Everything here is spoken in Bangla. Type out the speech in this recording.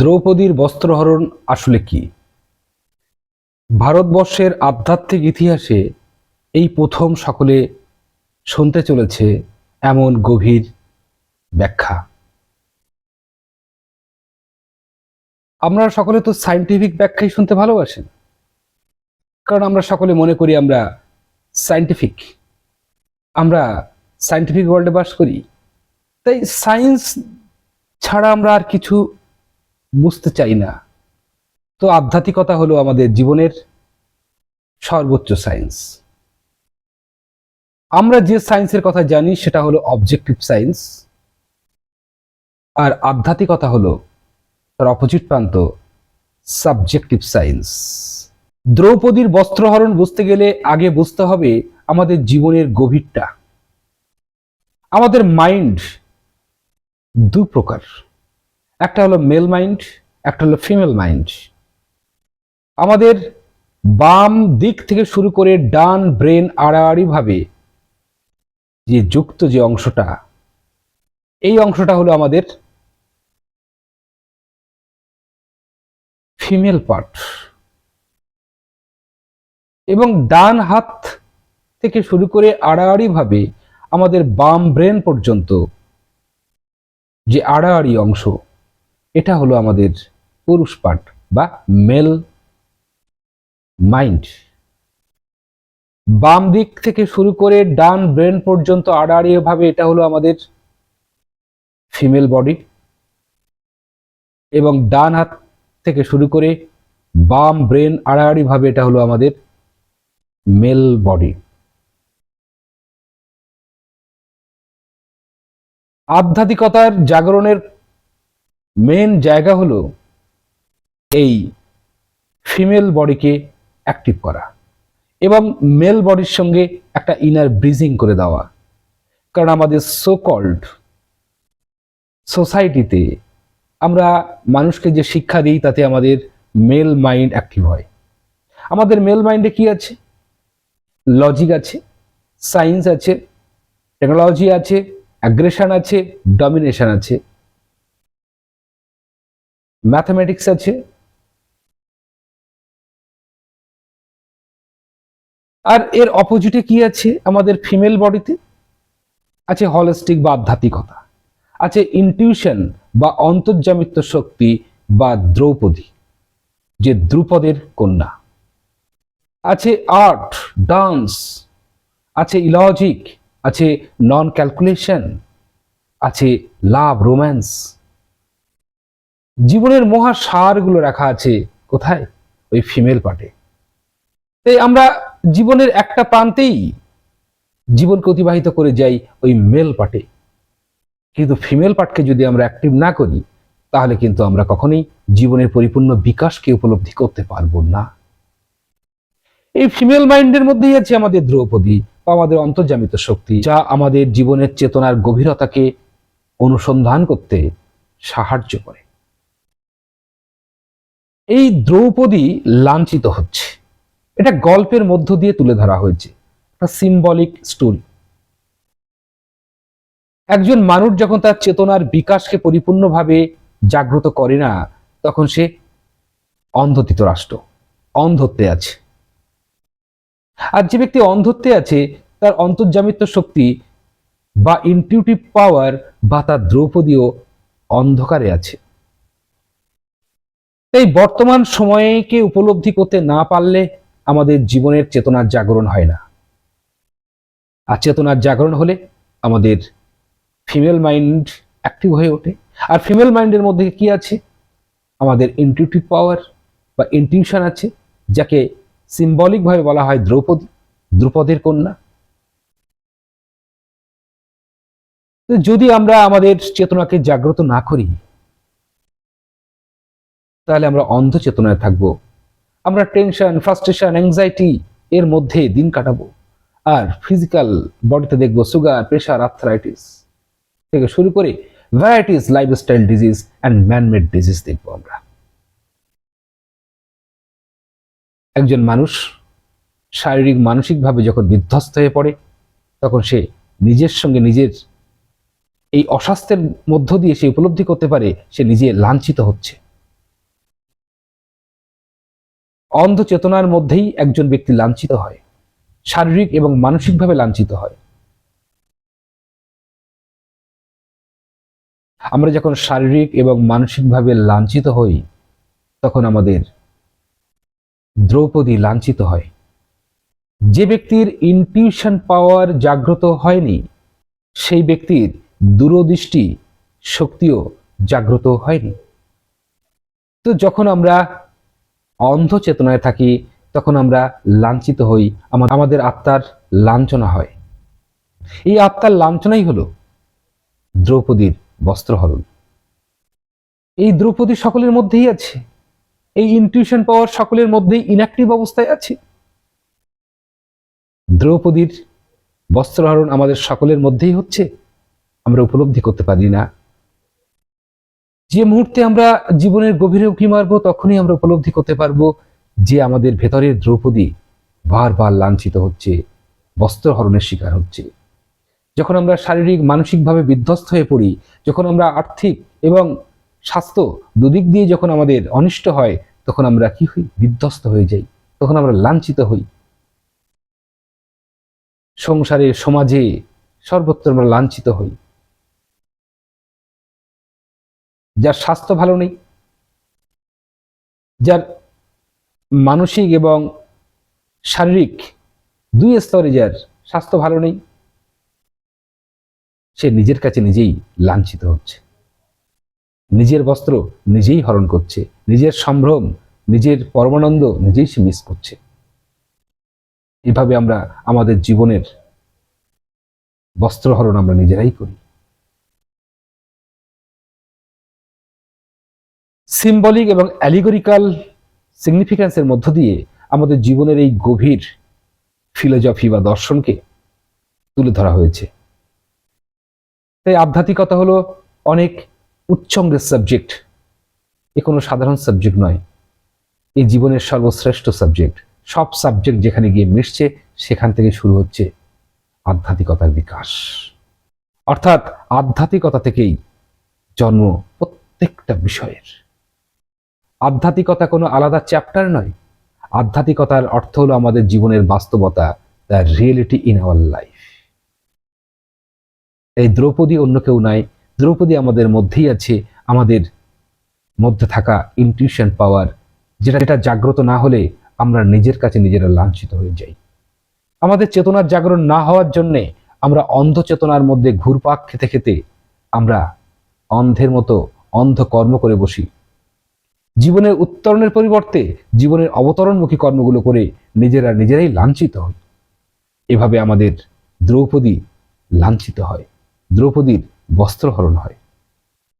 দ্রৌপদীর বস্ত্রহরণ আসলে কি? ভারতবর্ষের আধ্যাত্মিক ইতিহাসে এই প্রথম সকলে শুনতে চলেছে এমন গভীর ব্যাখ্যা। আপনারা সকলে তো সাইন্টিফিক ব্যাখ্যাই শুনতে ভালোবাসেন কারণ আমরা সকলে মনে করি আমরা সাইন্টিফিক আমরা সাইন্টিফিক ওয়ার্ল্ডে বাস করি। তাই সায়েন্স ছাড়া আমরা আর কিছু বুঝতে চাই না। তো আধ্যাত্মিকতা হলো আমাদের জীবনের সর্বোচ্চ সায়েন্স আমরা যে সায়েন্সের কথা জানি, সেটা হলো অবজেক্টিভ সায়েন্স আর আধ্যাত্মিকতা হলো তার অপোজিট প্রান্ত সাবজেক্টিভ সায়েন্স দ্রৌপদীর বস্ত্রহরণ বুঝতে গেলে আগে বুঝতে হবে আমাদের জীবনের গভীরটা। আমাদের মাইন্ড দু প্রকার একটা হলো মেল মাইন্ড একটা হলো ফিমেল মাইন্ড আমাদের বাম দিক থেকে শুরু করে ডান ব্রেন আড়াআড়ি ভাবে যে যুক্ত যে অংশটা, এই অংশটা হলো আমাদের ফিমেল পার্ট এবং ডান হাত থেকে শুরু করে আড়াআড়ি ভাবে আমাদের বাম ব্রেন পর্যন্ত যে আড়াআড়ি অংশ এটা হলো আমাদের পুরুষ পার্ট বা মেল মাইন্ড। বাম দিক থেকে শুরু করে ডান ব্রেন পর্যন্ত আড়াআড়ি ভাবে এটা হলো আমাদের ফিমেল বডি। এবং ডান হাত থেকে শুরু করে বাম ব্রেন আড়াআড়ি ভাবে এটা হলো আমাদের মেল বডি। আধ্যাত্মিকতার জাগরণের মেন জায়গা হলো এই ফিমেল বডিকে অ্যাক্টিভ করা এবং মেল বডির সঙ্গে একটা ইনার ব্রিজিং করে দেওয়া। কারণ আমাদের সো কল্ড সোসাইটিতে আমরা মানুষকে যে শিক্ষা দিই, তাতে আমাদের মেল মাইন্ড অ্যাক্টিভ হয়। আমাদের মেল মাইন্ডে কি আছে? লজিক আছে সায়েন্স আছে টেকনোলজি আছে অ্যাগ্রেশন আছে ডমিনেশন আছে। ম্যাথমেটিক্স আছে। আর এর অপোজিটে কি আছে আমাদের ফিমেল বডিতে আছে হলিস্টিক বা আধ্যাত্মিকতা। আছে ইনটিউশন বা অন্তর্জামিত্ব শক্তি বা দ্রৌপদী, যে দ্রুপদের কন্যা। আছে আর্ট ডান্স আছে ইলজিক আছে নন ক্যালকুলেশন আছে লাভ রোম্যান্স জীবনের মহা সারগুলো রাখা আছে। কোথায়? ওই ফিমেল পার্টে তাই আমরা জীবনের একটা প্রান্তেই জীবনকে অতিবাহিত করে যাই ওই মেল পার্টে কিন্তু ফিমেল পার্টকে যদি আমরা অ্যাক্টিভ না করি, তাহলে কিন্তু আমরা কখনোই জীবনের পরিপূর্ণ বিকাশকে উপলব্ধি করতে পারব না। এই ফিমেল মাইন্ডের মধ্যেই আছে আমাদের দ্রৌপদী বা আমাদের অন্তর্জামিত শক্তি, যা আমাদের জীবনের চেতনার গভীরতাকে অনুসন্ধান করতে সাহায্য করে। এই দ্রৌপদী লাঞ্ছিত হচ্ছে। এটা গল্পের মধ্য দিয়ে তুলে ধরা হয়েছে। একটা সিম্বলিক স্টোরি একজন মানুষ যখন তার চেতনার বিকাশকে পরিপূর্ণভাবে জাগ্রত করে না, তখন সে অন্ধতিত রাষ্ট্র, অন্ধত্বে আছে। আর যে ব্যক্তি অন্ধত্বে আছে, তার অন্তর্জামিত্ব শক্তি বা ইনটিউটিভ পাওয়ার বা তার দ্রৌপদীও অন্ধকারে আছে। তাই বর্তমান সময়কে উপলব্ধি করতে না পারলে আমাদের জীবনের চেতনার জাগরণ হয় না। আর চেতনার জাগরণ হলে আমাদের ফিমেল মাইন্ড অ্যাক্টিভ হয়ে ওঠে। আর ফিমেল মাইন্ডের মধ্যে কি আছে? আমাদের ইনটিউটিভ পাওয়ার বা ইনটিউশন আছে, যাকে সিম্বলিকভাবে বলা হয় দ্রৌপদী, দ্রুপদের কন্যা। যদি আমরা আমাদের চেতনাকে জাগ্রত না করি তাহলে আমরা অন্ধ চেতনায় থাকব। আমরা টেনশন ফ্রাস্ট্রেশন অ্যাংজাইটি এর মধ্যে দিন কাটাবো। আর ফিজিক্যাল বডিতে দেখব সুগার প্রেশার আর্থরাইটিস থেকে শুরু করে varieties lifestyle disease and manmade disease দেখব আমরা। একজন মানুষ শারীরিক, মানসিকভাবে যখন বিধ্বস্ত হয়ে পড়ে, তখন সে নিজের সঙ্গে নিজের এই অস্বাস্থ্যের মধ্য দিয়ে সে উপলব্ধি করতে পারে, সে নিজে লাঞ্ছিত হচ্ছে। অন্ধ চেতনার মধ্যেই একজন ব্যক্তি লাঞ্ছিত হয়, শারীরিক এবং মানসিকভাবে লাঞ্ছিত হয়। আমরা যখন শারীরিক এবং মানসিকভাবে লাঞ্ছিত হই, তখন আমাদের দ্রৌপদী লাঞ্ছিত হয়। যে ব্যক্তির ইনটিউশন পাওয়ার জাগ্রত হয়নি, সেই ব্যক্তির দূরদৃষ্টি, শক্তিও জাগ্রত হয়নি। তো যখন আমরা অন্ধ চেতনায় থাকি, তখন আমরা লাঞ্ছিত হই আমাদের আত্মার লাঞ্ছনা হয়। এই আত্মার লাঞ্ছনাই হলো দ্রৌপদীর বস্ত্রহরণ। এই দ্রৌপদী সকলের মধ্যেই আছে। এই ইনটিউশন পাওয়ার সকলের মধ্যেই ইনঅ্যাক্টিভ অবস্থায় আছে। দ্রৌপদীর বস্ত্রহরণ আমাদের সকলের মধ্যেই হচ্ছে। আমরা উপলব্ধি করতে পারি না। যে মুহূর্তে আমরা জীবনের গভীরে উঁকি মারবো, তখনই আমরা উপলব্ধি করতে পারব যে আমাদের ভেতরের দ্রৌপদী বারবার লাঞ্ছিত হচ্ছে বস্ত্রহরণের শিকার হচ্ছে। যখন আমরা শারীরিক, মানসিকভাবে বিধ্বস্ত হয়ে পড়ি, যখন আমরা আর্থিক এবং স্বাস্থ্য দুদিক দিয়ে যখন আমাদের অনিষ্ট হয়, তখন আমরা কি হই? বিধ্বস্ত হয়ে যাই, তখন আমরা লাঞ্ছিত হই। সংসারে, সমাজে সর্বত্র আমরা লাঞ্ছিত হই। যার স্বাস্থ্য ভালো নেই, যার মানসিক এবং শারীরিক দুই স্তরে যার স্বাস্থ্য ভালো নেই, সে নিজের কাছে নিজেই লাঞ্ছিত হচ্ছে। নিজের বস্ত্র নিজেই হরণ করছে, নিজের সম্ভ্রম, নিজের পরমানন্দ নিজেই সে মিস করছে। এভাবে আমরা আমাদের জীবনের বস্ত্রহরণ আমরা নিজেরাই করি। সিম্বলিক এবং অ্যালিগরিক্যাল সিগনিফিক্যান্সের মধ্য দিয়ে আমাদের জীবনের এই গভীর ফিলোজফি বা দর্শনকে তুলে ধরা হয়েছে। তাই আধ্যাত্মিকতা হলো অনেক উচ্চঙ্গের সাবজেক্ট এ কোনো সাধারণ সাবজেক্ট নয়। এই জীবনের সর্বশ্রেষ্ঠ সাবজেক্ট সব সাবজেক্ট যেখানে গিয়ে মিশছে, সেখান থেকে শুরু হচ্ছে আধ্যাত্মিকতার বিকাশ। অর্থাৎ আধ্যাত্মিকতা থেকেই জন্ম প্রত্যেকটা বিষয়ের। আধ্যাত্মিকতা কোনো আলাদা চ্যাপ্টার নয়। আধ্যাত্মিকতার অর্থ হলো আমাদের জীবনের বাস্তবতা the reality in our life এই দ্রৌপদী অন্য কেউ নাই। দ্রৌপদী আমাদের মধ্যেই আছে, আমাদের মধ্যে থাকা ইনটিউশন পাওয়ার যেটা যেটা জাগ্রত না হলে আমরা নিজের কাছে নিজেরা লাঞ্ছিত হয়ে যাই। আমাদের চেতনার জাগরণ না হওয়ার জন্যে আমরা অন্ধ চেতনার মধ্যে ঘুরপাক খেতে খেতে আমরা অন্ধের মতো অন্ধ কর্ম করে বসি। জীবনের উত্তরণের পরিবর্তে জীবনের অবতরণমুখী কর্মগুলো করে নিজেরা নিজেরাই লাঞ্ছিত হই এভাবে আমাদের দ্রৌপদী লাঞ্ছিত হয়। দ্রৌপদীর বস্ত্রহরণ হয়।